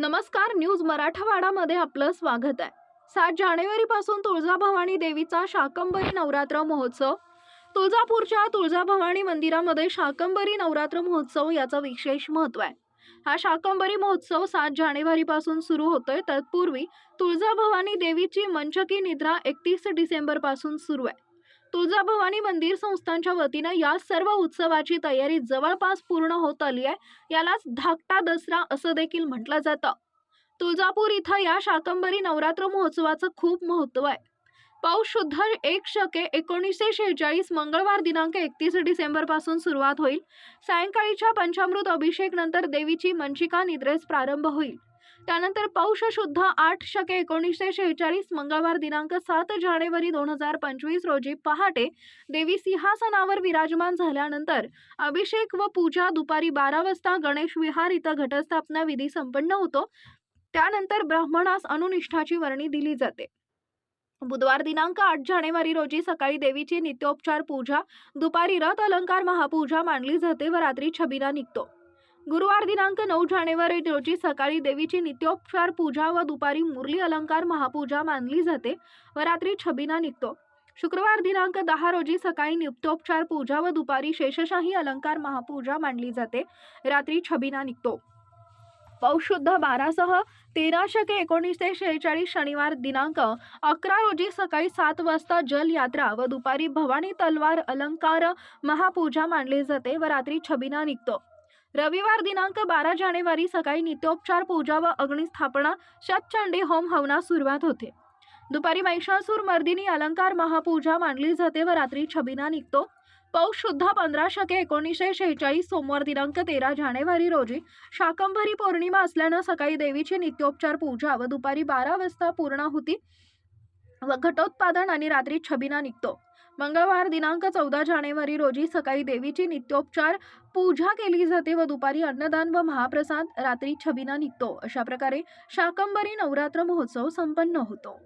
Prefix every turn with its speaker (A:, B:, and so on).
A: नमस्कार न्यूज मराठवाडामध्ये आपलं स्वागत आहे. सात जानेवारीपासून तुळजाभवानी देवीचा शाकंबरी नवरात्र महोत्सव. तुळजापूरच्या तुळजाभवानी मंदिरामध्ये शाकंबरी नवरात्र महोत्सव याचं विशेष महत्त्व आहे. हा शाकंबरी महोत्सव सात जानेवारीपासून सुरू होतोय. तत्पूर्वी तुळजाभवानी देवीची मंचकी निद्रा एकतीस डिसेंबरपासून सुरू आहे. तुळजाभवानी मंदिर संस्थांच्या वतीनं या सर्व उत्सवाची तयारी जवळपास पूर्ण होत आली आहे. यालाच धाकटा दसरा असं देखील म्हटलं जातं. तुळजापूर इथं या शाकंबरी नवरात्र महोत्सवाचं खूप महत्त्व आहे. पाऊस शुद्ध एक शके एकोणीसशे शेहेचाळीस मंगळवार दिनांक एकतीस डिसेंबरपासून सुरुवात होईल. सायंकाळीच्या पंचामृत अभिषेक नंतर देवीची मंचिका निद्रेस प्रारंभ होईल. त्यानंतर पौष शुद्ध आठ शके एकोणीसशे शेहेचाळीस मंगळवार दिनांक सात जानेवारी दोन हजार पंचवीस रोजी पहाटे देवी सिंहासनावर विराजमान झाल्यानंतर अभिषेक व पूजा दुपारी बारा वाजता गणेश विहार इथं घटस्थापना विधी संपन्न होतो. त्यानंतर ब्राह्मणास अनुनिष्ठाची वर्णी दिली जाते. बुधवार दिनांक आठ जानेवारी रोजी सकाळी देवीची नित्योपचार पूजा दुपारी रथ अलंकार महापूजा मानली जाते व रात्री छबिना निघतो. गुरुवार दिनांक नऊ जानेवारी रोजी सकाळी देवीची नित्योपचार पूजा व दुपारी मुरली अलंकार महापूजा मानली जाते व रात्री छबिना निघतो. शुक्रवार दिनांक दहा रोजी सकाळी नित्योपचार पूजा व दुपारी शेषशाही अलंकार महापूजा मांडली जाते. रात्री छबिना निघतो. पौशुद्ध बारासह तेरा शके एकोणीसशे शेहेचाळीस शनिवार दिनांक अकरा रोजी सकाळी सात वाजता जल यात्रा व दुपारी भवानी तलवार अलंकार महापूजा मानले जाते व रात्री छबिना निघतो. रविवार दिनांक बारा जानेवारी सकाळी नित्योपचार पूजा व अग्निस्थापना शतचंडी होम हवनास सुरुवात होते. दुपारी महिषासूर मर्दिनी अलंकार महापूजा मानली जाते व रात्री छबिना निघतो. पौष शुद्ध पंधरा शके एकोणीसशे शेहेचाळीस सोमवार दिनांक तेरा जानेवारी रोजी शाकंभरी पौर्णिमा असल्यानं सकाळी देवीची नित्योपचार पूजा व दुपारी बारा वाजता पूर्णाहुती व घटोत्पादन आणि रात्री छबिना निघतो. मंगळवार दिनांक चौदा जानेवारी रोजी सकाळी देवीची नित्योपचार पूजा केली जाते व दुपारी अन्नदान व महाप्रसाद रात्री छबिना निघतो. अशा प्रकारे शाकंबरी नवरात्र महोत्सव संपन्न होतो.